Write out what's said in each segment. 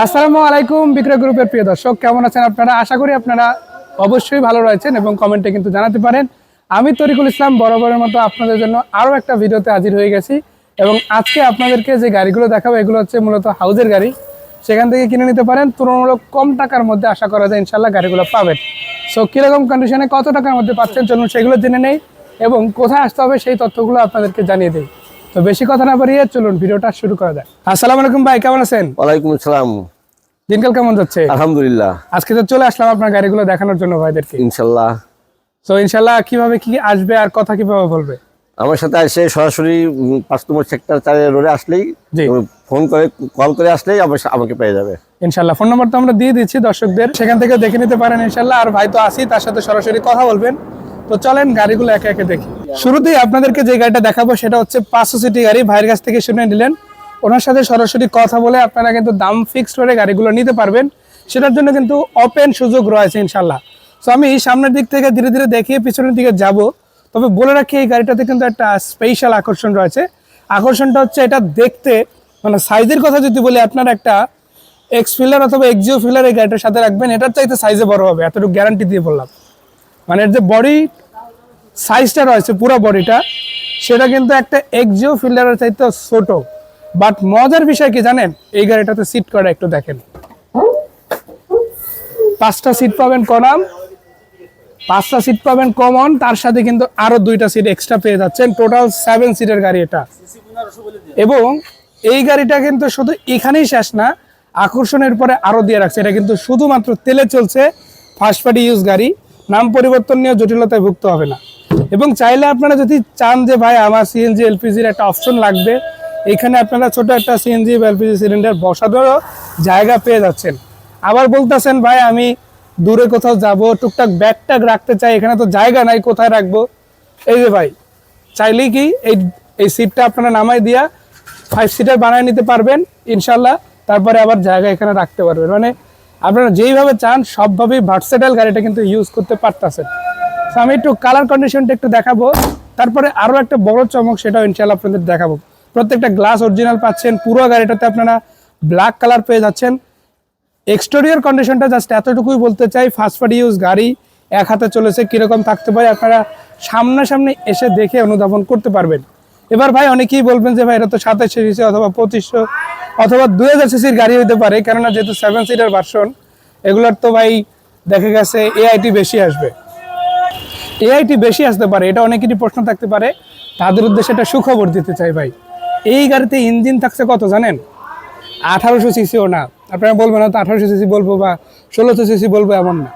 আসসালামু আলাইকুম বিক্রয় গ্রুপের প্রিয় দর্শক, কেমন আছেন আপনারা? আশা করি আপনারা অবশ্যই ভালো রয়েছেন এবং কমেন্টে কিন্তু জানাতে পারেন। আমি তরিকুল ইসলাম, বরাবরের মতো আপনাদের জন্য আরও একটা ভিডিওতে হাজির হয়ে গেছি এবং আজকে আপনাদেরকে যে গাড়িগুলো দেখাবো, এগুলো হচ্ছে মূলত হাউজের গাড়ি। সেখান থেকে কিনে নিতে পারেন, তুলনামূলক কম টাকার মধ্যে আশা করা যায় ইনশাল্লাহ গাড়িগুলো পাবেন। সো কীরকম কন্ডিশনে কত টাকার মধ্যে পাচ্ছেন চলুন সেগুলো জেনে নেই এবং কোথায় আসতে হবে সেই তথ্যগুলো আপনাদেরকে জানিয়ে দিই। তো বেশি কথা না বাড়িয়ে চলুন ভিডিওটা শুরু করা যায় আসসালামু আলাইকুম ভাই কেমন আছেন? ওয়ালাইকুম আসসালাম। দিনকাল কেমন যাচ্ছে? আলহামদুলিল্লাহ। আজকে তো চলে আসলাম আপনার গাড়িগুলো দেখানোর জন্য ভাইদেরকে। ইনশাল্লাহ। তো ইনশাল্লাহ কীভাবে কি আসবে আর কথা কীভাবে বলবে? আমার সাথে এসে সরাসরি পাঁচ নম্বর সেক্টর চারের রোডে আসলেই। ফোন করে কল করে আসলেই আমাকে পেয়ে যাবে। ইনশাল্লাহ ফোন নম্বর তো আমরা দিয়ে দিচ্ছি দর্শকদের। সেখান থেকে দেখে নিতে পারেন ইনশাল্লাহ। আর ভাই তো আসি তার সাথে সরাসরি কথা বলবেন। তো চলেন গাড়িগুলো একে একে দেখি। শুরুতেই আপনাদেরকে যে গাড়িটা দেখাবো সেটা হচ্ছে পাঁচশো সিটি গাড়ি। ভাইয়ের কাছ থেকে শুনে নিলেন। ওনার সাথে সরাসরি কথা বলে আপনারা কিন্তু দাম ফিক্সড করে গাড়িগুলো নিতে পারবেন। সেটার জন্য কিন্তু ওপেন সুযোগ রয়েছে ইনশাল্লাহ তো আমি সামনের দিক থেকে ধীরে ধীরে দেখিয়ে পিছনের দিকে যাব। তবে বলে রাখি, এই গাড়িটাতে কিন্তু একটা স্পেশাল আকর্ষণ রয়েছে। আকর্ষণটা হচ্ছে এটা দেখতে মানে সাইজের কথা যদি বলি, আপনার একটা এক্স ফিলার অথবা এক্সিও ফিলার এই গাড়িটার সাথে রাখবেন, এটার চাইতে সাইজে বড় হবে, এতটুকু গ্যারান্টি দিয়ে বললাম। মানে এর যে বডি সাইজটা রয়েছে পুরো বডিটা। সেটা কিন্তু একটা এক্সিও ফিল্ডারের চাইতে ছোট। বাট মজার বিষয় কি জানেন? এই গাড়িটাতে সিট করা একটু দেখেন। পাঁচটা সিট পাবেন কনাম পাঁচটা সিট পাবেন কমন। তার সাথে কিন্তু আরও দুইটা সিট এক্সট্রা পেয়ে যাচ্ছেন। টোটাল সেভেন সিটের গাড়ি এটা। এবং এই গাড়িটা কিন্তু শুধু এখানেই শেষ না, আকর্ষণের পরে আরও দিয়ে রাখছে। এটা কিন্তু শুধুমাত্র তেলে চলছে ফার্স্ট পার্টি ইউজ গাড়ি। নাম পরিবর্তন নিয়ে জটিলতায় ভুগতে হবে না। এবং চাইলে আপনারা যদি চান যে ভাই আমার সিএনজি এলপিজির একটা অপশন লাগবে, এখানে আপনারা ছোট একটা সিএনজি বা এলপিজি সিলিন্ডার বসাদেরও জায়গা পেয়ে যাচ্ছেন। আবার বলতেছেন, ভাই, আমি দূরে কোথাও যাব, টুকটাক ব্যাগ ট্যাগ রাখতে চাই, এখানে তো জায়গা নাই, কোথায় রাখব? এই যে ভাই, চাইলেই কি এই এই সিটটা আপনারা নামাই দিয়া ফাইভ সিটার বানায় নিতে পারবেন ইনশাল্লাহ তারপরে আবার জায়গা এখানে রাখতে পারবেন। মানে আপনারা যেইভাবে চান, সবভাবেই ভার্সেটাইল গাড়িটা কিন্তু ইউজ করতে পারতেছেন। তো আমি একটু কালার কন্ডিশনটা একটু দেখাবো। তারপরে আরও একটা বড় চমক সেটাও ইনশাল্লাহ আপনাদের দেখাবো। প্রত্যেকটা গ্লাস অরিজিনাল পাচ্ছেন, পুরো গাড়িটাতে আপনারা ব্ল্যাক কালার পেয়ে যাচ্ছেন। এক্সটেরিয়র কন্ডিশনটা জাস্ট এতটুকুই বলতে চাই ফার্স্ট ইউজ গাড়ি এক হাতে চলেছে, কীরকম থাকতে পারে আপনারা সামনাসামনি এসে দেখে অনুধাবন করতে পারবেন। এবার ভাই অনেকেই বলবেন যে ভাই এটা তো সাতাশশো সিসি অথবা পঁচিশশো অথবা দু হাজার সিসির গাড়ি হতে পারে, কেননা যেহেতু সেভেন সিটার ভার্সন এগুলোর তো ভাই দেখা গেছে এআইটি বেশি আসবে। এআইটি বেশি আসতে পারে, এটা অনেকেরই প্রশ্ন থাকতে পারে। তাদের উদ্দেশ্যে একটা সুখবর দিতে চাই ভাই। এই গাড়িতে ইঞ্জিন থাকছে কত জানেন? আঠারোশো সিসিও না। আপনারা বলবেন না তো আঠারোশো সিসি বলব বা ষোলোশো সিসি বলব এমন না।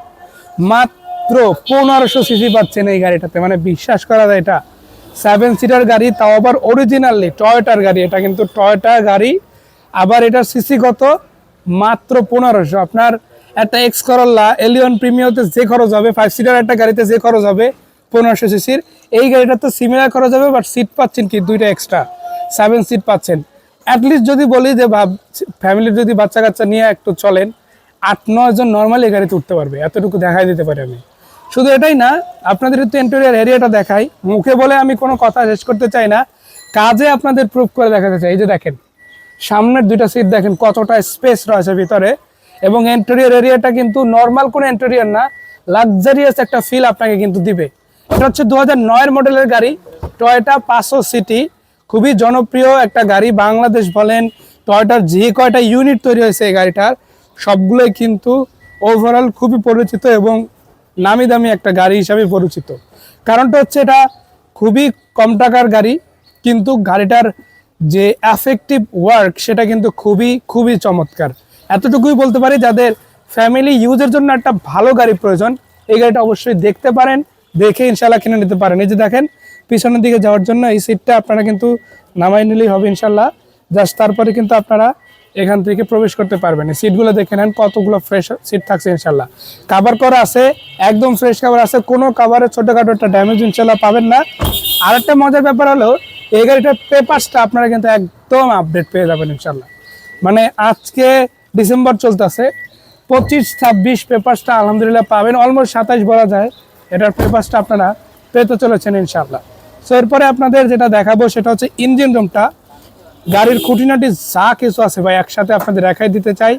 মাত্র পনেরোশো সিসি পাচ্ছেন এই গাড়িটাতে। মানে বিশ্বাস করা যায় এটা। সেভেন সিটার গাড়ি, তাও আবার অরিজিনালি টয়টার গাড়ি। এটা কিন্তু টয়টার গাড়ি। আবার এটার সিসি কত? মাত্র পনেরোশো। আপনার একটা এক্স করল্লা এলিয়ন প্রিমিয়তে যে খরচ হবে ফাইভ সিটার একটা গাড়িতে যে খরচ হবে, পনেরোশো সিসির এই গাড়িটা তো সিমিলার খরচ হবে বাট সিট পাচ্ছেন কি, দুইটা এক্সট্রা সেভেন সিট পাচ্ছেন। অ্যাটলিস্ট যদি বলি যে ভাব ফ্যামিলির যদি বাচ্চা কাচ্চা নিয়ে একটু চলেন, আট, নয় জন নর্মালি গাড়িতে উঠতে পারবে, এতটুকু দেখাই দিতে পারি আমি। শুধু এটাই না, আপনাদের একটু ইন্টেরিয়ার এরিয়াটা দেখাই। মুখে বলে আমি কোনো কথা শেষ করতে চাই না, কাজে আপনাদের প্রুফ করে দেখাতে চাই। এই যে দেখেন, সামনের দুইটা সিট দেখেন কতটা স্পেস রয়েছে ভিতরে। এবং ইন্টেরিয়র এরিয়াটা কিন্তু নর্মাল কোনো ইন্টেরিয়র না লাক্সারিয়াস একটা ফিল আপনাকে কিন্তু দিবে। এটা হচ্ছে দু হাজার মডেলের গাড়ি টয়টা পাঁচশো সিটি খুবই জনপ্রিয় একটা গাড়ি, বাংলাদেশ বলেন টয়টার যে কয়টা ইউনিট তৈরি হয়েছে এই গাড়িটার, সবগুলোই কিন্তু ওভারঅল খুবই পরিচিত এবং নামি দামি একটা গাড়ি হিসাবে পরিচিত। কারণটা হচ্ছে এটা খুবই কম টাকার গাড়ি, কিন্তু গাড়িটার যে অ্যাফেক্টিভ ওয়ার্ক সেটা কিন্তু খুবই খুবই চমৎকার। এতটুকুই বলতে পারি যাদের ফ্যামিলি ইউজের জন্য একটা ভালো গাড়ি প্রয়োজন, এই গাড়িটা অবশ্যই দেখতে পারেন, দেখে ইনশাল্লাহ কিনে নিতে পারেন। এই যে দেখেন, পিছনের দিকে যাওয়ার জন্য এই সিটটা আপনারা কিন্তু নামাই নিলেই হবে ইনশাল্লাহ জাস্ট তারপরে কিন্তু আপনারা এখান থেকে প্রবেশ করতে পারবেন। এই সিটগুলো দেখে নেন, কতগুলো ফ্রেশ সিট থাকছে ইনশাল্লাহ কাভার করা আছে, একদম ফ্রেশ কাভার আছে, কোনো কাভারে ছোটোখাটো একটা ড্যামেজ ইনশাল্লাহ পাবেন না। আর একটা মজার ব্যাপার হলো, এই গাড়িটার পেপারসটা আপনারা কিন্তু একদম আপডেট পেয়ে যাবেন ইনশাল্লাহ মানে আজকে ডিসেম্বর চলতেছে। পঁচিশ, ছাব্বিশ পেপারসটা আলহামদুলিল্লাহ পাবেন। অলমোস্ট সাতাইশ বলা যায়। এটার পেপারসটা আপনারা পেতে চলেছেন ইনশাল্লাহ সো এরপরে আপনাদের যেটা দেখাবো সেটা হচ্ছে ইঞ্জিন রুমটা। গাড়ির খুঁটিনাটি যা কিছু আছে ভাই, একসাথে আপনাদের দেখাই দিতে চাই।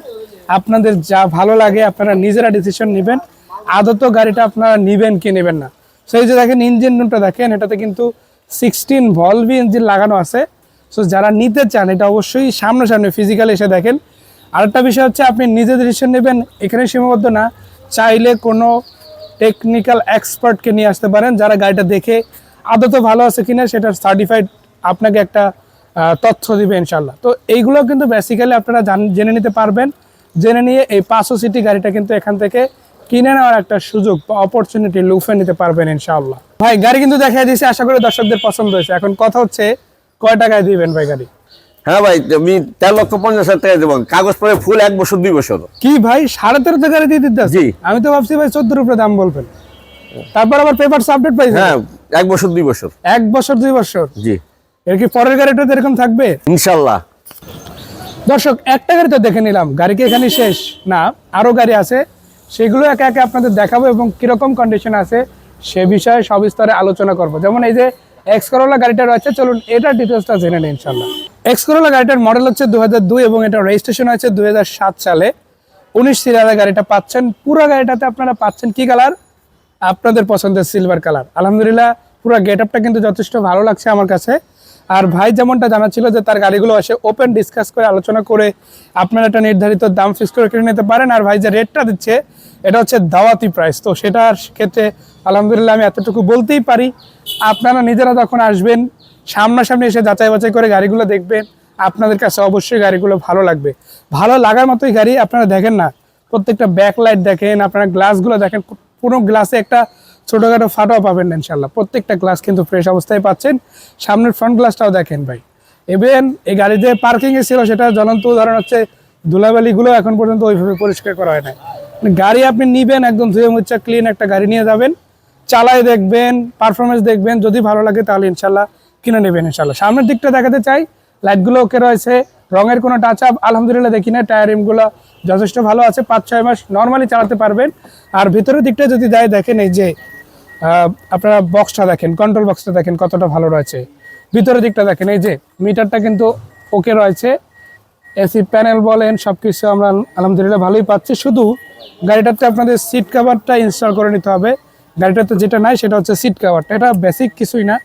আপনাদের যা ভালো লাগে আপনারা নিজেরা ডিসিশন নেবেন। আদত গাড়িটা আপনারা নিবেন কি নেবেন না। সেই যে দেখেন ইঞ্জিন রুমটা দেখেন, এটাতে কিন্তু সিক্সটিন ভলভি ইঞ্জিন লাগানো আছে। সো যারা নিতে চান, এটা অবশ্যই সামনাসামনি ফিজিক্যালি এসে দেখেন। আরেকটা বিষয় হচ্ছে আপনি নিজে ডিসিশন নেবেন, এখানে সীমাবদ্ধ না। চাইলে কোনো টেকনিক্যাল এক্সপার্টকে নিয়ে আসতে পারেন যারা গাড়িটা দেখে আদত ভালো আছে কিনা সেটার সার্টিফাইড আপনাকে একটা তথ্য দিবে ইনশাল্লাহ তো এইগুলো কিন্তু বেসিক্যালি আপনারা জান- নিতে পারবেন। জেনে নিয়ে এই পাঁচশো সিটি গাড়িটা কিন্তু এখান থেকে কিনে নেওয়ার একটা সুযোগ বা অপরচুনিটি লুফে নিতে পারবেন ইনশাআল্লাহ। ভাই, গাড়ি কিন্তু দেখাই দিয়েছি, আশা করি দর্শকদের পছন্দ হয়েছে। এখন কথা হচ্ছে, কয় টাকায় দিবেন ভাই গাড়ি? হ্যাঁ ভাই আমি তেরো লক্ষ পঞ্চাশ হাজার টাকা দেবো। কাগজ পরে ফুল এক বছর দুই বছর। কি ভাই সাড়ে তেরো গাড়ি দিয়ে দিতে জি। আমি তো ভাবছি ভাই চোদ্দোর উপরে দাম বলবেন। তারপর আবার পেপার আপডেট পাইছে হ্যাঁ এক বছর দুই বছর। এক বছর দুই বছর? জি। এর কি পরের গাড়িটাতে এরকম থাকবে? ইনশাল্লাহ। দর্শক একটা গাড়ি তো দেখে নিলাম। গাড়ি কি এখানে শেষ? না আরও গাড়ি আছে। সেগুলো একে একে আপনাদের দেখাবো এবং কীরকম কন্ডিশন আছে সে বিষয়ে সবিস্তারে আলোচনা করব। যেমন এই যে এক্স করোলা গাড়িটা রয়েছে চলুন এটার ডিটেলসটা জেনে নিই ইনশাল্লাহ। এক্স করোলা গাড়িটার মডেল হচ্ছে দু দুই এবং এটা রেজিস্ট্রেশন হয়েছে দু হাজার সাত সালে। উনিশ সিরিয়ালের গাড়িটা পাচ্ছেন। পুরো গাড়িটাতে আপনারা পাচ্ছেন কি কালার আপনাদের পছন্দের সিলভার কালার আলহামদুলিল্লাহ, পুরো গেট আপটা কিন্তু যথেষ্ট ভালো লাগছে আমার কাছে। আর ভাই যেমনটা জানাচ্ছিল যে তার গাড়িগুলো আসে ওপেন ডিসকাস করে আলোচনা করে আপনারা একটা নির্ধারিত দাম ফিক্স করে কিনে নিতে পারেন। আর ভাই যে রেটটা দিচ্ছে, এটা হচ্ছে দাওয়াতি প্রাইস তো সেটার ক্ষেত্রে আলহামদুলিল্লাহ আমি এতটুকু বলতেই পারি। আপনারা নিজেরা যখন আসবেন সামনাসামনি এসে যাচাই বাছাই করে গাড়িগুলো দেখবেন। আপনাদের কাছে অবশ্যই গাড়িগুলো ভালো লাগবে। ভালো লাগার মতোই গাড়ি আপনারা দেখেন না। প্রত্যেকটা ব্যাকলাইট দেখেন, আপনারা গ্লাসগুলো দেখেন, পুরো গ্লাসে একটা ছোটোখাটো ফাটাও পাবেন না ইনশাল্লাহ প্রত্যেকটা গ্লাস কিন্তু ফ্রেশ অবস্থায় পাচ্ছেন। সামনের ফ্রন্ট গ্লাসটাও দেখেন ভাই। এবেন এই গাড়ি যে পার্কিংয়ে ছিল, সেটা জ্বলন্ত উদাহরণ হচ্ছে ধুলাবালিগুলো এখন পর্যন্ত ওইভাবে পরিষ্কার করা হয় না মানে গাড়ি আপনি নিবেন, একদম ধুয়ে মুচ্ছা ক্লিন একটা গাড়ি নিয়ে যাবেন। চালায় দেখবেন পারফরমেন্স দেখবেন, যদি ভালো লাগে তাহলে ইনশাল্লাহ কিনে নেবেন ইনশাল্লাহ সামনের দিকটা দেখাতে চাই। লাইটগুলো ওকে রয়েছে। রঙের কোনো টাচ আপ আলহামদুলিল্লাহ দেখি না টায়ার রিমগুলো যথেষ্ট ভালো আছে। পাঁচ, ছয় মাস নর্মালি চালাতে পারবেন। আর ভিতরের দিকটা যদি দেয়, দেখেন এই যে আপনারা বক্সটা দেখেন কন্ট্রোল বক্সটা দেখেন কতটা ভালো রয়েছে। ভিতরের দিকটা দেখেন, এই যে মিটারটা কিন্তু ওকে রয়েছে। এসি প্যানেল বলেন সব কিছু আমরা আলহামদুলিল্লাহ ভালোই পাচ্ছি। শুধু গাড়িটাতে আপনাদের সিট কাভারটা ইনস্টল করে নিতে হবে। গাড়িটাতে যেটা নাই, সেটা হচ্ছে সিট কাভারটা এটা বেসিক কিছুই না।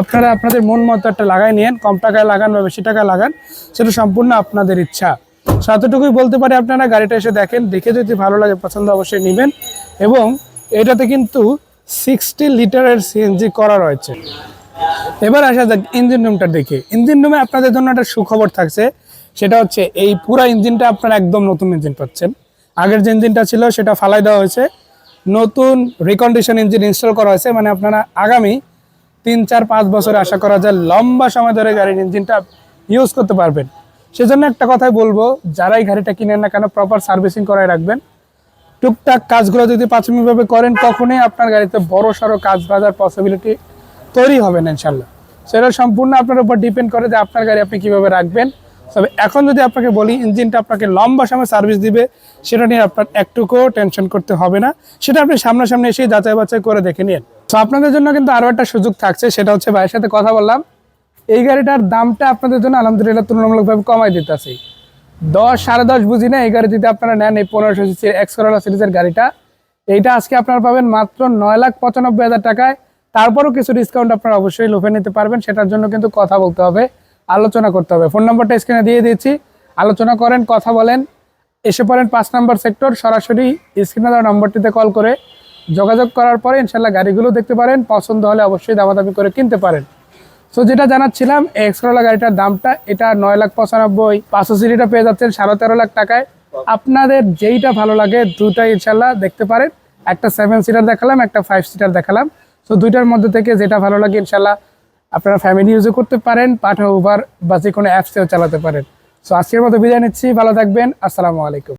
আপনারা আপনাদের মন মতো একটা লাগাই নিয়েন, কম টাকায় লাগান বা বেশি টাকায় লাগান, সেটা সম্পূর্ণ আপনাদের ইচ্ছা। So এতটুকুই বলতে পারি, আপনারা গাড়িটা এসে দেখেন, দেখে যদি ভালো লাগে, পছন্দ অবশ্যই নেবেন। এবং এটাতে কিন্তু সিক্সটি লিটারের সিএনজি করা রয়েছে। এবার আসা যাক ইঞ্জিন রুমটা দেখে ইঞ্জিন রুমে আপনাদের জন্য একটা সুখবর থাকছে, সেটা হচ্ছে এই পুরা ইঞ্জিনটা আপনারা একদম নতুন ইঞ্জিন পাচ্ছেন। আগের যে ইঞ্জিনটা ছিল, সেটা ফালাই দেওয়া হয়েছে। নতুন রিকন্ডিশন ইঞ্জিন ইনস্টল করা হয়েছে মানে আপনারা আগামী তিন, চার, পাঁচ বছরে আশা করা যায় লম্বা সময় ধরে গাড়ির ইঞ্জিনটা ইউজ করতে পারবেন। সেজন্য একটা কথাই বলব, যারাই গাড়িটা কিনেন না কেন প্রপার সার্ভিসিং করাই রাখবেন। টুকটাক কাজগুলো যদি প্রাথমিকভাবে করেন তখনই আপনার গাড়িতে বড় সড়ো কাজ বাজার পসিবিলিটি তৈরি হবে না ইনশাল্লাহ সেটা সম্পূর্ণ আপনার উপর ডিপেন্ড করে যে আপনার গাড়ি আপনি কীভাবে রাখবেন। তবে এখন যদি আপনাকে বলি, ইঞ্জিনটা আপনাকে লম্বা সময় সার্ভিস দিবে, সেটা নিয়ে আপনার একটুকুও টেনশন করতে হবে না। সেটা আপনি সামনাসামনি এসেই যাচাই বাছাই করে দেখে নিন। তো আপনাদের জন্য কিন্তু আরও একটা সুযোগ থাকছে, সেটা হচ্ছে ভাইয়ের সাথে কথা বললাম। এই গাড়িটার দামটা আপনাদের জন্য আলহামদুলিল্লাহ তুলনামূলকভাবে কমাই দিতেছি। দশ, সাড়ে দশ বুঝি না, এই গাড়ি যদি আপনারা নেন, এই পনেরোশো সিসির এক্সকরোলা সিরিজের গাড়িটা, এইটা আজকে আপনারা পাবেন মাত্র নয় লাখ পঁচানব্বই হাজার টাকায়। তারপরও কিছু ডিসকাউন্ট আপনারা অবশ্যই লোভে নিতে পারবেন, সেটার জন্য কিন্তু কথা বলতে হবে, আলোচনা করতে হবে। ফোন নাম্বারটা স্ক্রিনে দিয়ে দিয়েছি। আলোচনা করেন, কথা বলেন, এসে পড়েন পাঁচ নাম্বার সেক্টর সরাসরি স্ক্রিনে দেওয়া নম্বরটিতে কল করে যোগাযোগ করার পরে ইনশাল্লাহ গাড়িগুলো দেখতে পারেন, পছন্দ হলে অবশ্যই দামাদামি করে কিনতে পারেন। তো যেটা জানাচ্ছিলাম এক্সট্রা গাড়িটার দামটা, এটা নয় লাখ পঁচানব্বই পাঁচশো সিটিটা পেয়ে যাচ্ছেন সাড়ে তেরো লাখ টাকায়। আপনাদের যেইটা ভালো লাগে দুটাই ইনশাল্লাহ দেখতে পারেন। একটা সেভেন সিটার দেখালাম, একটা ফাইভ সিটার দেখালাম। তো দুইটার মধ্যে থেকে যেটা ভালো লাগে ইনশাল্লাহ আপনারা ফ্যামিলি ইউজও করতে পারেন পাঠা উবার বা যে কোনো অ্যাপসেও চালাতে পারেন। সো আজকের মতো বিদায় নিচ্ছি, ভালো থাকবেন, আসসালামু আলাইকুম।